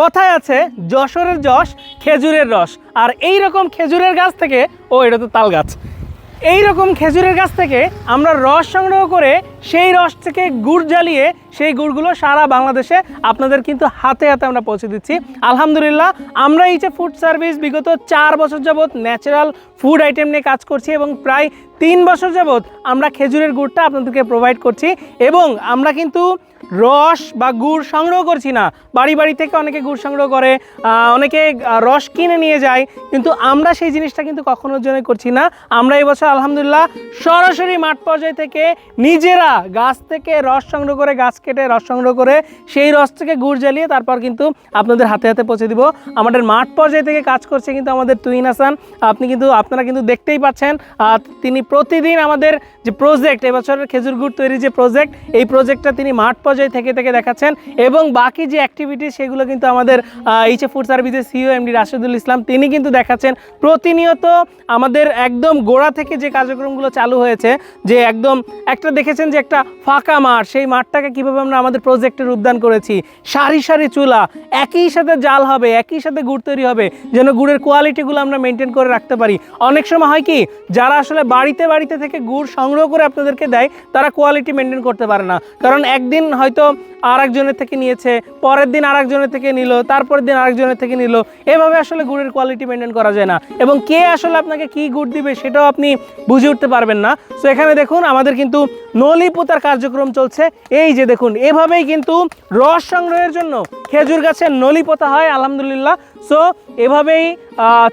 কথায় আছে, যশোরের যশ, খেজুরের রস। আর এই রকম খেজুরের গাছ থেকে, ও, এটা তো তাল গাছ। এই রকম খেজুরের গাছ থেকে আমরা রস সংগ্রহ করে সেই রস থেকে গুড় জ্বালিয়ে সেই গুড়গুলো সারা বাংলাদেশে আপনাদের কিন্তু হাতে হাতে আমরা পৌঁছে দিচ্ছি। আলহামদুলিল্লাহ, আমরা এই যে ফুড সার্ভিস বিগত চার বছর যাবৎ ন্যাচারাল ফুড আইটেম নিয়ে কাজ করছি এবং প্রায় তিন বছর যাবৎ আমরা খেজুরের গুড়টা আপনাদেরকে প্রোভাইড করছি। এবং আমরা কিন্তু রস বা গুড় সংগ্রহ করছি না। বাড়ি বাড়ি থেকে অনেকে গুড় সংগ্রহ করে অনেকে রস কিনে নিয়ে যায়, কিন্তু আমরা সেই জিনিসটা কিন্তু কখনোর জন্য করছি না। আমরা এবছর আলহামদুলিল্লাহ সরাসরি মাঠ পর্যায় থেকে নিজেরা গাছ থেকে রস সংগ্রহ করে, গাছ কেটে রস সংগ্রহ করে সেই রস থেকে গুড় জ্বালিয়ে তারপর কিন্তু আপনাদের হাতে হাতে পৌঁছে দিব। আমাদের মাঠ পর্যায় থেকে কাজ করছে কিন্তু আমাদের তুইন হাসান। আপনি কিন্তু, আপনারা কিন্তু দেখতেই পাচ্ছেন তিনি প্রতিদিন আমাদের যে প্রজেক্ট এবছরের খেজুর গুড় তৈরির যে প্রজেক্ট এই প্রজেক্টটা তিনি মাঠ পর্যায়ে থেকে থেকে দেখাচ্ছেন। এবং বাকি যে অ্যাক্টিভিটি সেগুলো কিন্তু আমাদের এইচএ ফুড সার্ভিসের সিও এমডি রাশেদুল ইসলাম, তিনি কিন্তু দেখাচ্ছেন। প্রতিনিয়ত আমাদের একদম গোড়া থেকে যে কার্যক্রমগুলো চালু হয়েছে, যে একদম একটা দেখেছেন যে একটা ফাঁকা মাঠ, সেই মাঠটাকে কীভাবে আমরা আমাদের প্রজেক্টে রূপদান করেছি। সারি সারি চুলা, একই সাথে জাল হবে, একই সাথে গুড় তৈরি হবে, যেন গুড়ের কোয়ালিটিগুলো আমরা মেনটেন করে রাখতে পারি। অনেক সময় হয় কি, যারা আসলে বাড়িতে বাড়িতে থেকে গুড় সংগ্রহ করে আপনাদেরকে দেয়, তারা কোয়ালিটি মেনটেন করতে পারে না। কারণ একদিন হয়তো আর একজনের থেকে নিয়েছে, পরের দিন আর একজনের থেকে নিল, তারপরের দিন আরেকজনের থেকে নিল। এভাবে আসলে গুড়ের কোয়ালিটি মেনটেন করা যায় না। এবং কে আসলে আপনাকে কি গুড় দিবে সেটাও আপনি বুঝে উঠতে পারবেন না। সো এখানে দেখুন, আমাদের কিন্তু নলি পোতার কার্যক্রম চলছে। এই যে দেখুন, এভাবেই কিন্তু রস সংগ্রহের জন্য খেজুর গাছের নলি পোতা হয়, আলহামদুলিল্লাহ। সো এভাবেই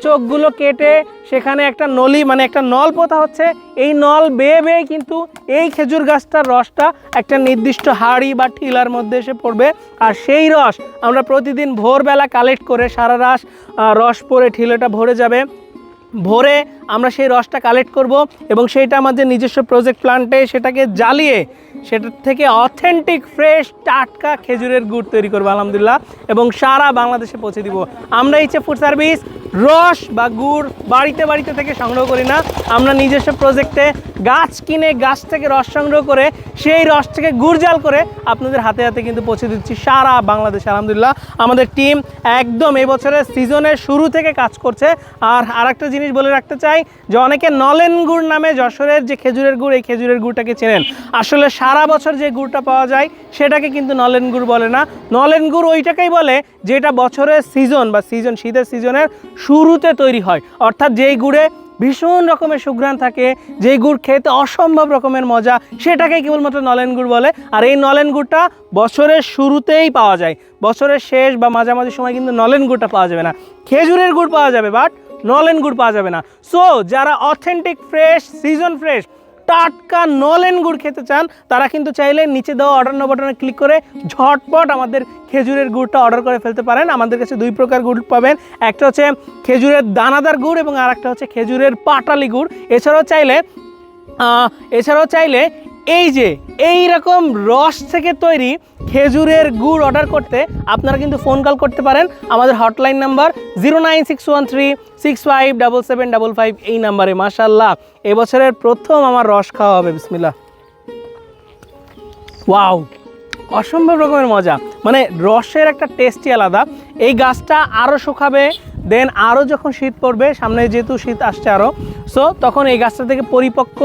চোখগুলো কেটে সেখানে একটা নলি মানে একটা নল পোতা হচ্ছে। এই নল বেয়ে বেয়ে কিন্তু এই খেজুর গাছটার রসটা একটা নির্দিষ্ট হাড়ি বা ঠিলার মধ্যে এসে পড়বে। আর সেই রস আমরা প্রতিদিন ভোরবেলা কালেক্ট করে সারা রাস রস পরে ঠিলাটা ভরে যাবে। ভরে আমরা সেই রসটা কালেক্ট করব এবং সেইটা আমাদের নিজস্ব প্রজেক্ট প্ল্যান্টে সেটাকে জ্বালিয়ে সেটার থেকে অথেন্টিক ফ্রেশ টাটকা খেজুরের গুড় তৈরি করব, আলহামদুলিল্লাহ, এবং সারা বাংলাদেশে পৌঁছে দিব। আমরা ইচ্ছে ফুড সার্ভিস রস বা গুড় বাড়িতে বাড়িতে থেকে সংগ্রহ করি না। আমরা নিজস্ব প্রজেক্টে গাছ কিনে গাছ থেকে রস সংগ্রহ করে, সেই রস থেকে গুড় জাল করে আপনাদের হাতে হাতে কিন্তু পৌঁছে দিচ্ছি সারা বাংলাদেশ, আলহামদুলিল্লাহ। আমাদের টিম একদম এই বছরের সিজনের শুরু থেকে কাজ করছে। আর আরেকটা জিনিস বলে রাখতে চাই যে, অনেকে নলেন গুড় নামে যশোরের যে খেজুরের গুড়, এই খেজুরের গুড়টাকে চেনেন। আসলে সারা বছর যে গুড়টা পাওয়া যায়, সেটাকে কিন্তু নলেন গুড় বলে না। নলেন গুড় ওইটাকেই বলে যেটা বছরের সিজন বা সিজন শীতের সিজনের শুরুতে তৈরি হয়। অর্থাৎ যেই গুড়ে ভীষণ রকমের সুঘ্রাণ থাকে, যেই গুড় খেতে অসম্ভব রকমের মজা সেটাকে কেবলমাত্র নলেন গুড় বলে। আর এই নলেন গুড়টা বছরের শুরুতেই পাওয়া যায়। বছরের শেষ বা মাঝামাঝি সময় কিন্তু নলেন গুড়টা পাওয়া যাবে না। খেজুরের গুড় পাওয়া যাবে, বাট নলেন গুড় পাওয়া যাবে না। সো যারা অথেন্টিক ফ্রেশ সিজন ফ্রেশ টাটকা নলেন গুড় খেতে চান, তারা কিন্তু চাইলে নিচে দেওয়া অর্ডার নো বাটনে ক্লিক করে ঝটপট আমাদের খেজুরের গুড়টা অর্ডার করে ফেলতে পারেন। আমাদের কাছে দুই প্রকার গুড় পাবেন। একটা হচ্ছে খেজুরের দানাদার গুড় এবং আর একটা হচ্ছে খেজুরের পাটালি গুড়। এছাড়াও চাইলে এছাড়াও চাইলে এই যে এই রকম রস থেকে তৈরি খেজুরের গুড় অর্ডার করতে আপনারা কিন্তু ফোন কল করতে পারেন। আমাদের hotline number zero nine six one three six five double seven double five এই নাম্বারে মাশাল্লাহ এবছরের প্রথম আমার রস খাওয়া হবে বিসমিল্লা ওয়াও, অসম্ভব রকমের মজা। মানে রসের একটা টেস্টই আলাদা। এই গাছটা আরও শুকাবে দেন আরও যখন শীত পড়বে, সামনে যেহেতু শীত আসছে আরও সো তখন এই গাছটা থেকে পরিপক্ক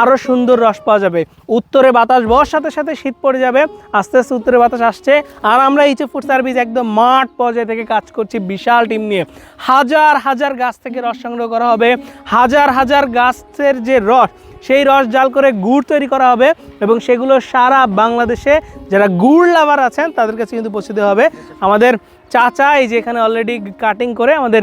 আরও সুন্দর রস পাওয়া যাবে। উত্তরে বাতাস বর সাথে সাথে শীত পড়ে যাবে, আস্তে আস্তে উত্তরে বাতাস আসছে। আর আমরা এইচএফ ফুড সার্ভিস একদম মাঠ পর্যায়ে থেকে কাজ করছি, বিশাল টিম নিয়ে। হাজার হাজার গাছ থেকে রস সংগ্রহ করা হবে। হাজার হাজার গাছের যে রস, সেই রস জাল করে গুড় তৈরি করা হবে এবং সেগুলো সারা বাংলাদেশে যারা গুড় লাভার আছেন, তাদের কাছে কিন্তু পৌঁছে দেওয়া হবে। আমাদের চাচা, এই যে এখানে অলরেডি কাটিং করে আমাদের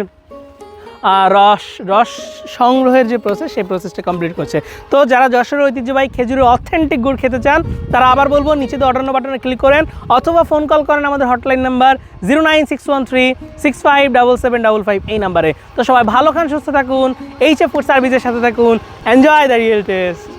রস রস সংগ্রহের যে প্রসেস সেই প্রসেসটা কমপ্লিট করছে। তো যারা যশোরের ঐতিহ্যবাহী খেজুরের অথেন্টিক গুড় খেতে চান, তারা আবার বলব, নিচে অর্ডার বাটনে ক্লিক করেন, অথবা ফোন কল করেন আমাদের hotline number zero nine six one three six five seven five এই নাম্বারে তো সবাই ভালো খান, সুস্থ থাকুন এইচ এফ ফুড সার্ভিসের সাথে থাকুন এনজয় দ্য রিয়েল টেস্ট